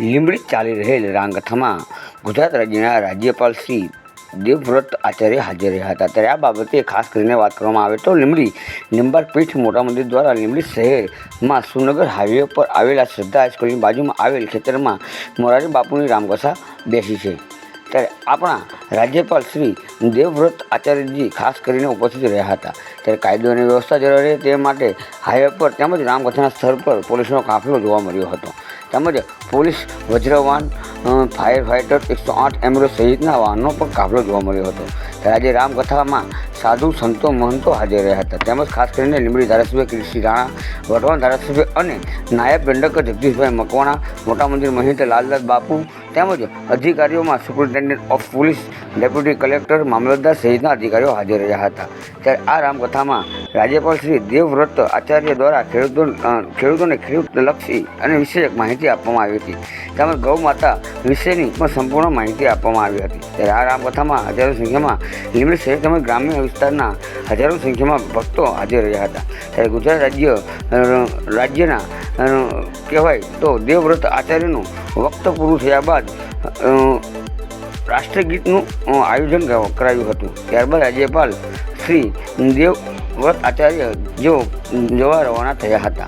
લીંબડી ચાલી રહેલ રામકથામાં ગુજરાત રાજ્યના રાજ્યપાલ શ્રી દેવવ્રત આચાર્ય હાજર રહ્યા હતા. ત્યારે આ બાબતે ખાસ કરીને વાત કરવામાં આવે તો લીંબડી નિંબાર પીઠ મોટા મંદિર દ્વારા લીંબડી શહેરમાં સુનગર હાઈવે પર આવેલા શ્રદ્ધા હાઈસ્કૂલની બાજુમાં આવેલ ખેતરમાં મોરારી બાપુની રામકથા બેસી છે. ત્યારે આપણા રાજ્યપાલ શ્રી દેવવ્રત આચાર્યજી ખાસ કરીને ઉપસ્થિત રહ્યા હતા. ત્યારે કાયદો અને વ્યવસ્થા જળવાઈ રહે તે માટે હાઈવે પર તેમજ રામકથાના સ્થળ પર પોલીસનો કાફલો જોવા મળ્યો હતો. તેમજ પોલીસ વજ્રવાન ફાયર ફાઇટર એકસો આઠ એમ્બ્યુલન્સ સહિતના વાહનો પણ કાફલો જોવા મળ્યો હતો. ત્યારે આજે રામકથામાં સાધુ સંતો મહંતો હાજર રહ્યા હતા. તેમજ ખાસ કરીને લીંબડી ધારાસભ્ય કીર્તિ રાણા, વઢવાણ ધારાસભ્ય અને નાયબ દંડક જગદીશભાઈ મકવાણા, મોટા મંદિર મહિત લાલદાસ બાપુ તેમજ અધિકારીઓમાં superintendent of police deputy collector mamlatdar સહિતના અધિકારીઓ હાજર રહ્યા હતા. ત્યારે આ રામકથામાં રાજ્યપાલ શ્રી દેવવ્રત આચાર્ય દ્વારા ખેડૂતો ખેડૂતોને ખેડૂતલક્ષી અને વિષયક માહિતી આપવામાં આવી હતી. તેમજ ગૌ માતા વિશેની પણ સંપૂર્ણ માહિતી આપવામાં આવી હતી. ત્યારે આ રામકથામાં હજારો સંખ્યામાં લીમડી શહેર તેમજ ગ્રામ્ય વિસ્તારના હજારો સંખ્યામાં ભક્તો હાજર રહ્યા હતા. ત્યારે ગુજરાત રાજ્ય રાજ્યના કહેવાય તો દેવવ્રત આચાર્યનું વક્ત પૂરું થયા બાદ રાષ્ટ્રગીતનું આયોજન કરાયું હતું. ત્યારબાદ રાજ્યપાલ શ્રી દેવવ્રત આચાર્ય જો જોવા રવાના થયા હતા.